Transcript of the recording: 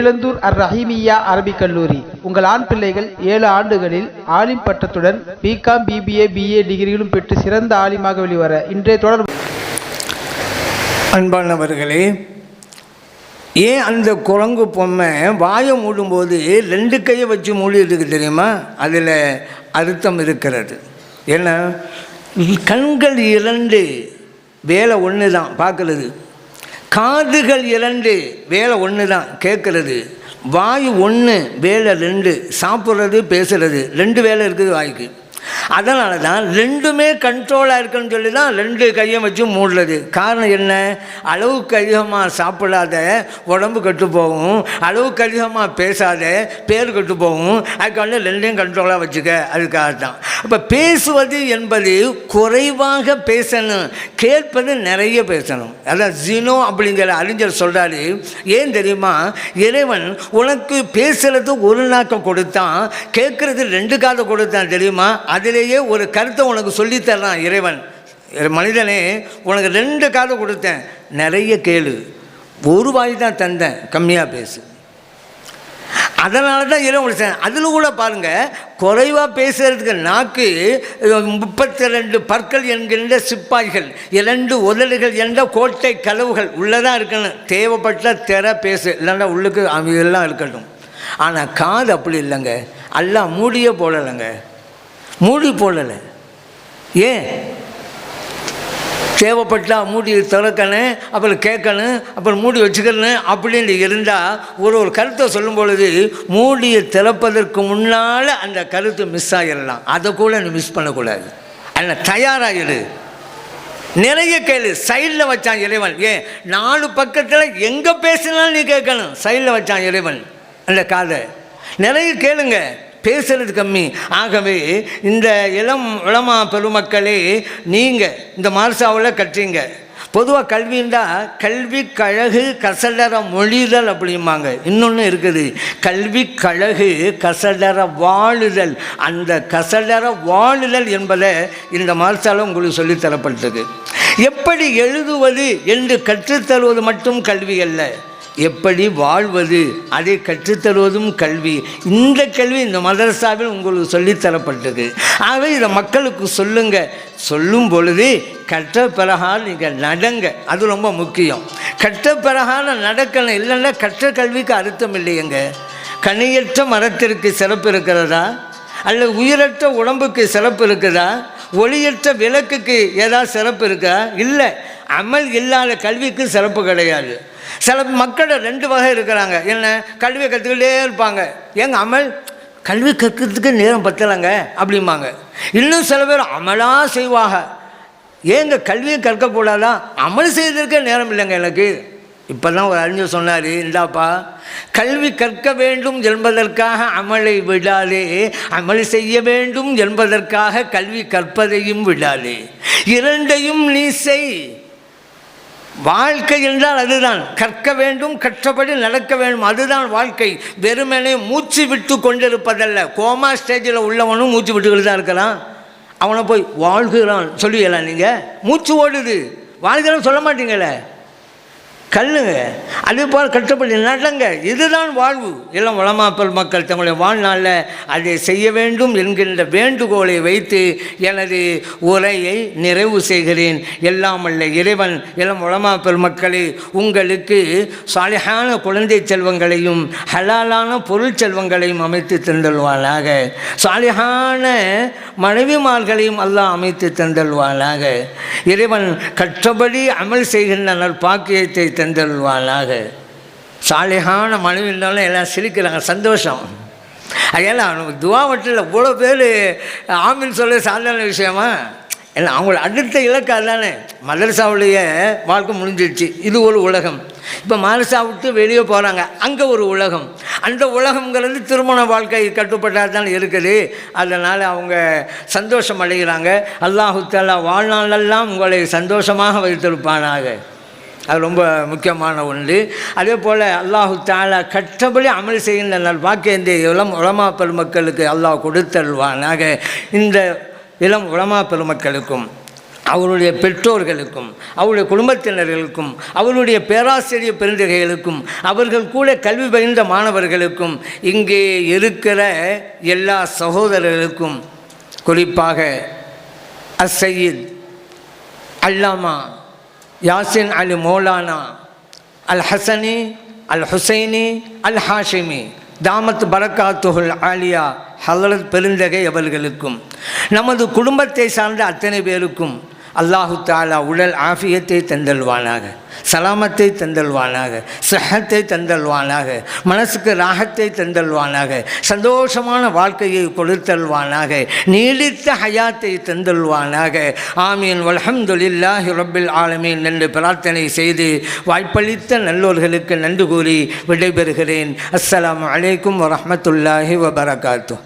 இளந்தூர் அர் ரஹீமியா அரபிக் கல்லூரி. உங்கள் ஆண் பிள்ளைகள் ஏழு ஆண்டுகளில் ஆலிம் பட்டத்துடன் பிகாம் பிபிஏ பிஏ டிகிரிகளும் பெற்று சிறந்த ஆலிமாக வெளிவர இன்றைய தொடர் அன்பானவர்களே ஏன் அந்த குரங்கு பொம்மை வாயை மூடும்போது ரெண்டு கையை வச்சு மூடிருக்கு தெரியுமா? அதில் அர்த்தம் இருக்கிறது. ஏன்னா கண்கள் இரண்டு வேலை ஒன்று தான் பார்க்குறது. காதுகள் இரண்டு வேலை ஒன்று தான் கேட்குறது. வாய் ஒன்று வேலை ரெண்டு சாப்பிட்றது பேசுறது. ரெண்டு வேலை இருக்குது வாய்க்கு. அதனால தான் ரெண்டுமே கண்ட்ரோலாக இருக்குன்னு சொல்லி தான் ரெண்டு கையை வச்சு மூடுறது. காரணம் என்ன? அளவுக்கு அதிகமாக சாப்பிடாத உடம்பு கெட்டு போகும். அளவுக்கு அதிகமாக பேசாத பேர் கெட்டு போகும். அதுக்காக ரெண்டையும் கண்ட்ரோலாக வச்சுக்க. அதுக்காக தான் அப்போ பேசுவது என்பது குறைவாக பேசணும். கேட்பது நிறைய பேசணும். அதான் ஜினோ அப்படிங்கிற அறிஞர் சொல்கிறாரு ஏன் தெரியுமா? இறைவன் உனக்கு பேசுகிறது ஒரு நாக்கம் கொடுத்தான் கேட்குறது ரெண்டு காதை கொடுத்தான் தெரியுமா? அதிலேயே ஒரு கருத்தை உனக்கு சொல்லித்தரான் இறைவன். மனிதனே உனக்கு ரெண்டு காதை கொடுத்தேன். நிறைய கேளு. ஒரு வாய் தான் தந்தேன். கம்மியாக பேசு. அதனால தான் இறைவன் கொடுத்தேன் அதில் கூட பாருங்கள் குறைவாக பேசுகிறதுக்கு நாக்கு முப்பத்தி ரெண்டு பற்கள் என்கின்ற சிப்பாய்கள் இரண்டு உதடுகள் என்ற கோட்டை கதவுகள் உள்ளதான் இருக்கணும். தேவைப்பட்ட திற பேசு. இல்லைன்னா உள்ளுக்கு அவங்க எல்லாம் இருக்கட்டும். ஆனால் காது அப்படி இல்லைங்க. எல்லாம் மூடியே போடலைங்க. மூடி போடலை. ஏன்? தேவைப்பட்டால் மூடி திறக்கணும் அப்புறம் கேட்கணும் அப்புறம் மூடி வச்சுக்கணும் அப்படின்னு இருந்தால் ஒரு ஒரு கருத்தை சொல்லும் பொழுது மூடியை திறப்பதற்கு முன்னால் அந்த கருத்து மிஸ் ஆகிடலாம் அதை கூட நீ மிஸ் பண்ணக்கூடாது. அதில் தயாராகிடு நிறைய கேளு. சைடில் வச்சான் இறைவன். ஏன்? நாலு பக்கத்தில் எங்கே பேசினாலும் நீ கேட்கணும். சைடில் வச்சான் இறைவன். அந்த காதை. நிறைய கேளுங்க. பேசுறது கம்மி. ஆகவே இந்த இளம் இளமா பெருமக்களே நீங்கள் இந்த மார்சாவில் கற்றீங்க. பொதுவாக கல்வின்றா கல்வி கழகு கசடர மொழிதல் அப்படிம்பாங்க. இன்னொன்று இருக்குது. கல்வி கழகு கசடர வாழுதல். அந்த கசடர வாழுதல் என்பதை இந்த மார்சால உங்களுக்கு சொல்லித் தரப்பட்டது எப்படி எழுதுவது என்று கற்றுத்தருவது மட்டும் கல்வி அல்ல. எப்படி வாழ்வது? அதை கற்றுத்தருவதும் கல்வி. இந்த கல்வி இந்த மதரசாவில் உங்களுக்கு சொல்லித் தரப்பட்டது ஆகவே இதை மக்களுக்கு சொல்லுங்க. சொல்லும் பொழுது கற்ற பிறகால் நீங்கள் நடங்க. அது ரொம்ப முக்கியம். கற்ற பிரகாரம் நடக்கணும். இல்லைன்னா கற்ற கல்விக்கு அர்த்தம் இல்லையங்க. கனியற்ற மரத்திற்கு சிறப்பு இருக்கிறதா? அல்லது உயிரற்ற உடம்புக்கு சிறப்பு இருக்குதா? ஒளியற்ற விளக்குக்கு ஏதாவது சிறப்பு இருக்கா? இல்லை. அமல் இல்லாத கல்விக்கு சிறப்பு கிடையாது. சில மக்கள் ரெண்டு வகை இருக்கிறாங்க. என்ன? கல்வியை கற்றுக்கிட்டே இருப்பாங்க. ஏங்க அமல் கல்வி கற்கிறதுக்கு நேரம் பத்தலைங்க அப்படிம்பாங்க. இன்னும் சில பேர் அமலாக செய்வாங்க. ஏங்க கல்வியை கற்கக்கூடாதா அமல் செய்வதற்கே நேரம் இல்லைங்க எனக்கு. இப்போ தான் ஒரு அறிஞர் சொன்னார் இந்தாப்பா கல்வி கற்க வேண்டும் என்பதற்காக அமலை விடாதே. அமல் செய்ய வேண்டும் என்பதற்காக கல்வி கற்பதையும் விடாதே. இரண்டையும் நீ செய். வாழ்க்கை என்றால் அதுதான். கற்க வேண்டும் கற்றபடி நடக்க வேண்டும். அதுதான் வாழ்க்கை. வெறுமனே மூச்சு விட்டு கொண்டிருப்பதல்ல. கோமா ஸ்டேஜில் உள்ளவனும் மூச்சு விட்டுக்கிட்டு தான் இருக்கிறான். அவனை போய் வாழ்கிறான். சொல்லுவீங்களா நீங்கள் மூச்சு ஓடுது. வாழ்கிறான் சொல்ல மாட்டீங்களே? கல்லுங்க அது போல் கட்டுப்படி நடங்க. இதுதான் வாழ்வு. எல்லாம் வளமாப்பல் மக்கள் தங்களுடைய வாழ்நாளில் அதை செய்ய வேண்டும் என்கின்ற வேண்டுகோளை வைத்து எனது உரையை நிறைவு செய்கிறேன். எல்லாம் அல்ல இறைவன் இளம் வளமாப்பல் மக்களே உங்களுக்கு சாலிஹான குழந்தை செல்வங்களையும் ஹலாலான பொருள் செல்வங்களையும் அமைத்து தந்தல்வாளாக சாலிஹான மனைவிமார்களையும் அல்லாஹ் அமைத்து தந்தல்வாளாக இறைவன் கற்றபடி அமல் செய்கின்ற நற்பாக்கியத்தை தந்தல்வாளாக சாலையான மனைவி இருந்தாலும் எல்லாம் சிரிக்கிறாங்க சந்தோஷம். அதெல்லாம் அவனுக்கு துவா மட்டும் இல்லை இவ்வளோ பேர் ஆமின்னு சொல்ல சாதாரண விஷயமா? இல்லை அவங்கள அடுத்த இலக்கு தானே மதரசாவுடைய வாழ்க்கை முடிஞ்சிடுச்சு இது ஒரு உலகம். இப்போ மதரசா விட்டு வெளியே போகிறாங்க அங்கே ஒரு உலகம். அந்த உலகங்கிறது திருமண வாழ்க்கை கட்டுப்பட்டால் தான் இருக்குது. அதனால் அவங்க சந்தோஷம் அடைகிறாங்க. அல்லாஹு வாழ்நாளெல்லாம் உங்களை சந்தோஷமாக வைத்திருப்பானாக. அது ரொம்ப முக்கியமான ஒன்று. அதே போல் அல்லாஹு தாலா கற்றபடி அமல் செய்கின்ற நல் வாக்கியந்தை இளம் உலமா பெருமக்களுக்கு அல்லாஹ் கொடுத்தல்வானாக இந்த இளம் உலமா பெருமக்களுக்கும் அவருடைய பெற்றோர்களுக்கும் அவருடைய குடும்பத்தினர்களுக்கும் அவருடைய பேராசிரியர் பெருந்தகைகளுக்கும் அவர்கள் கூட கல்வி பயின்ற மாணவர்களுக்கும் இங்கே இருக்கிற எல்லா சகோதரர்களுக்கும் குறிப்பாக அசையீத் அல்லாமா யாசின் அலி மௌலானா அல் ஹசனி அல் ஹுசைனி அல் ஹாஷிமி தாமத் பரக்காத்துஹுல் ஆலியா ஹலரத் பெருந்தகை அவர்களுக்கும் நமது குடும்பத்தை சார்ந்த அத்தனை பேருக்கும் அல்லாஹு தாலா உடல் ஆஃபியத்தை தந்தல்வானாக சலாமத்தை தந்தல்வானாக சஹத்தை தந்தல்வானாக மனசுக்கு ராகத்தை தந்தல்வானாக சந்தோஷமான வாழ்க்கையை கொடுத்தல்வானாக நீடித்த ஹயாத்தை தந்தல்வானாக. ஆமீன். வல்ஹம்துலில்லாஹி ரப்பில் ஆலமீன் என்று பிரார்த்தனை செய்து வாய்ப்பளித்த நல்லோர்களுக்கு நன்றி கூறி விடைபெறுகிறேன். அஸ்ஸலாம் அலைக்கும் வரமத்துல்லாஹி வபரகாத்தூ